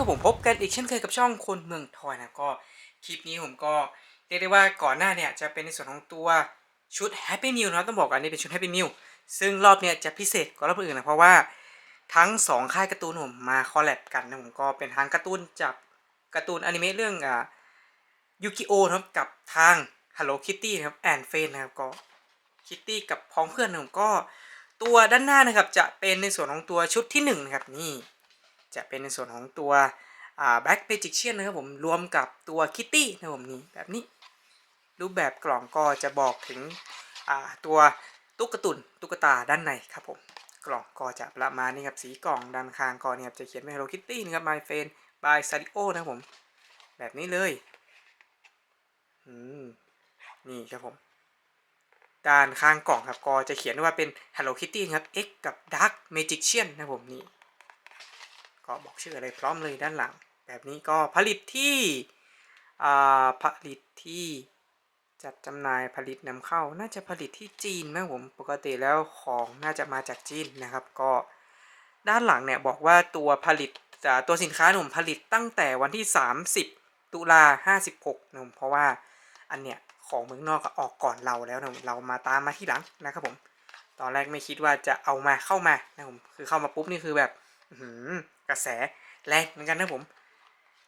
ครับผมพบกันอีกเช่นเคยกับช่องคนเมืองทอยนะก็คลิปนี้ผมก็เรียกได้ว่าก่อนหน้าเนี่ยจะเป็นในส่วนของตัวชุด Happy Meal นะต้องบอกอันนี้เป็นชุด Happy Meal ซึ่งรอบเนี่ยจะพิเศษกว่ารอบอื่นนะเพราะว่าทั้ง 2 ค่ายการ์ตูนผมมาคอลแลบกันนะผมก็เป็นทั้งการ์ตูนจากการ์ตูนอนิเมะเรื่องอ่ายูกิโอครับกับทาง Hello Kitty นะครับแอนเฟนนะครับก็คิตตี้กับพ้องเพื่อนนะผมก็ตัวด้านหน้านะครับจะเป็นในส่วนของตัวชุดที่หนึ่งนะครับนี่ จะเป็นในส่วนของตัวแบ็กเมจิกเชียนนะครับผมรวมกับตัวคิตตี้นะครับผมนี่แบบนี้ รูปแบบกล่องก็จะบอกถึงตัวตุ๊กตุนตุ๊กตาด้านในครับผมกล่องก็จะประมาณนี้ครับสีกล่องด้านข้างก็เนี่ยจะเขียนเป็น Hello Kitty นะครับ My f r i e n d by Sario นะครับผม แบบนี้เลยอืมนี่ครับผม ด้านข้างกล่องครับก็จะเขียนว่าเป็น Hello Kitty นะครับ X กับ Dark Magician นะครับผมนี่ ก็บอกชื่ออะไรพร้อมเลยด้านหลัง แบบนี้ก็ผลิตที่ผลิตที่จัดจำหน่ายผลิตนำเข้า น่าจะผลิตที่จีนนะผมปกติแล้วของน่าจะมาจากจีนนะครับ ก็ด้านหลังเนี่ยบอกว่าตัวผลิตตัวสินค้าผมผลิตตั้งแต่วันที่ 30 ตุลา56หนะผมเพราะว่าอันเนี้ยของเมืองนอกก็ออกก่อนเราแล้วนะเรามาตามมาที่หลังนะครับผม ตอนแรกไม่คิดว่าจะเอามาเข้ามานะผมคือเข้ามาปุ๊บนี่คือแบบ กระแสแรงเหมือนกันนะผม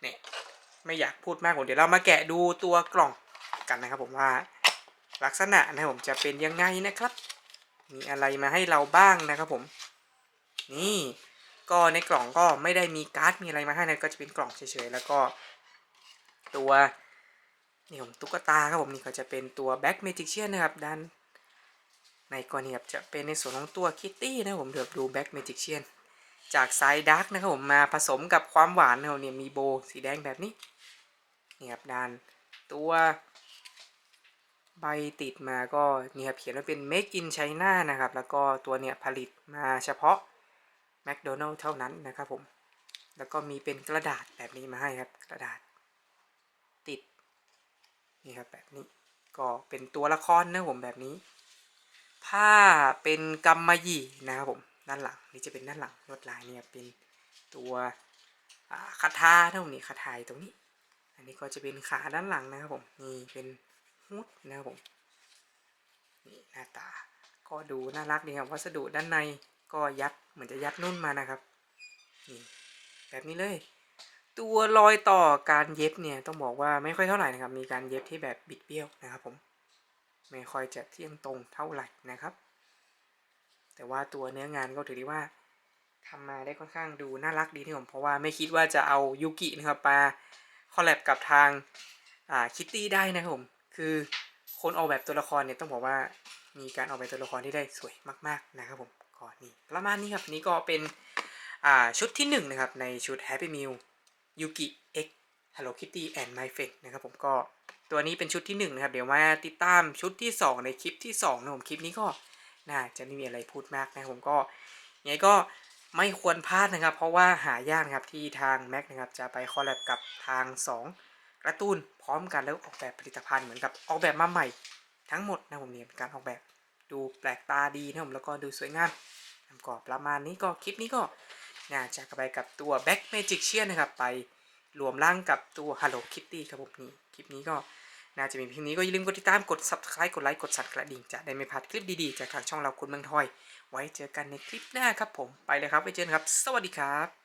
เนี่ยไม่อยากพูดมากผมเดี๋ยวเรามาแกะดูตัวกล่องกันนะครับผมว่าลักษณะนะผมจะเป็นยังไงนะครับ มีอะไรมาให้เราบ้างนะครับผม นี่ก็ในกล่องก็ไม่ได้มีการ์ดมีอะไรมาให้นะก็จะเป็นกล่องเฉยๆแล้วก็ ตัวนี่ผมตุ๊กตาครับผมนี่ก็จะเป็นตัวแบ็กเมจิกเชียนนะครับด้านในกรณีครับจะเป็นในส่วนของตัวคิตตี้นะผมเดี๋ยวดูแบ็กเมจิกเชียน จากไซดาร์กนะครับผมมาผสมกับความหวานนะครับเนี่ยมีโบสีแดงแบบนี้นี่ครับด้านตัวใบติดมาก็นี่ครับเขียนว่าเป็น Make in China นะครับ แล้วก็ตัวเนี่ยผลิตมาเฉพาะ McDonald เท่านั้นนะครับผม แล้วก็มีเป็นกระดาษแบบนี้มาให้ครับกระดาษติดนี่ครับแบบนี้ก็เป็นตัวละครนะผมแบบนี้ ผ้าเป็นกำมะหยี่นะครับผม ด้านหลังนี่จะเป็นด้านหลังลวดลายเนี่ยเป็นตัวคาถาเท่านี้คาถายตรงนี้ อันนี้ก็จะเป็นขาด้านหลังนะครับผมนี่เป็นฮุดนะครับผมนี่หน้าตาก็ดูน่ารักดีครับวัสดุด้านในก็ยัดเหมือนจะยัดนุ่นมานะครับนี่แบบนี้เลย ตัวรอยต่อการเย็บเนี่ยต้องบอกว่าไม่ค่อยเท่าไหร่นะครับ มีการเย็บที่แบบบิดเบี้ยวนะครับผมไม่ค่อยจะเที่ยงตรงเท่าไหร่นะครับ แต่ว่าตัวเนื้องานก็ถือได้ว่าทำมาได้ค่อนข้างดูน่ารักดีที่ผมเพราะว่าไม่คิดว่าจะเอายูกินะครับมาคอลแลบกับทางอ่าคิตตี้ได้นะครับผมคือคนออกแบบตัวละครเนี่ยต้องบอกว่ามีการออกแบบตัวละครที่ได้สวยมาก ๆนะครับผมก็นี่ประมาณนี้ครับนี่ก็เป็นอ่าชุดที่1นนะครับในชุด Happy Meal ยูกิ X Hello Kitty and My Friend นะครับผมก็ตัวนี้เป็นชุดที่1นะครับเดี๋ยวมาติดตามชุดที่ 2 ในคลิปที่2นะผมคลิปนี้ก็ น่าจะไม่มีอะไรพูดมากนะผมก็ยังไงก็ไม่ควรพลาดนะครับ เพราะว่าหายากนะครับที่ทางแม็กนะครับจะไปคอลแลบกับทาง 2 กระตุ้นพร้อมกันแล้วออกแบบผลิตภัณฑ์เหมือนกับออกแบบมาใหม่ ทั้งหมดนะผมเนี่ยเป็นการออกแบบดูแปลกตาดีนะผมแล้วก็ดูสวยงามก็ประมาณนี้ก็คลิปนี้ก็น่าจะไปกับตัว Back Magic เชียนะครับไปรวมร่างกับตัว Hello Kitty ครับผมนี่คลิปนี้ก็ น่าจะมีเพียงนี้ก็อย่าลืมกดติดตามกด subscribe กดไลค์กดสั่นกระดิ่งจะได้ไม่พลาดคลิปดีๆ จากทางช่องเราคุณเมืองทอย ไว้เจอกันในคลิปหน้าครับผมไปเลยครับไว้เจอกันครับ สวัสดีครับ